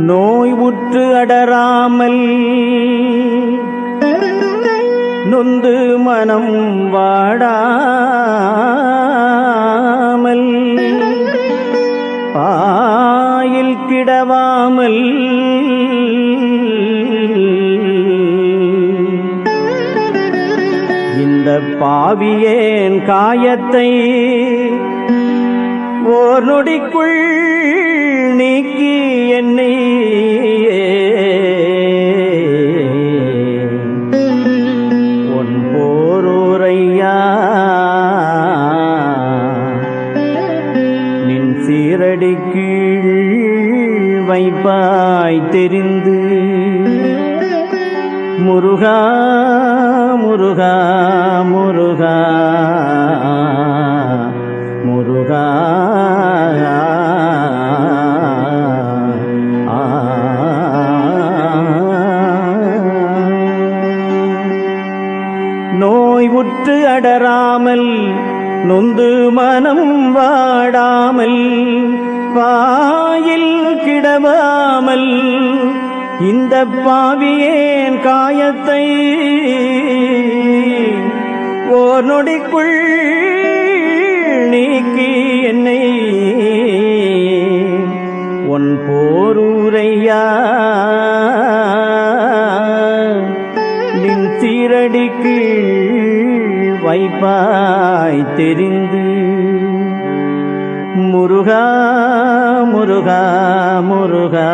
நோய் உற்று அடராமல் நொந்து மனம் வாடாமல் பாயில் கிடவாமல் இந்த பாவியேன் காயத்தை ஓர் நொடிக்குள் சீரடி கீழ் வைப்பாய் தெரிந்து. முருகா முருகா முருகா. நோய் உற்று அடராமல் நொந்து மனம் வாடாமல் வாயில் கிடவாமல் இந்த பாவியேன் காயத்தை? ஓர் நொடிக்குள் நீக்கி என்னை உன் போரூரையா? நின் சீரடி வைப்பாய் தெரிந்து. முருகா முருகா முருகா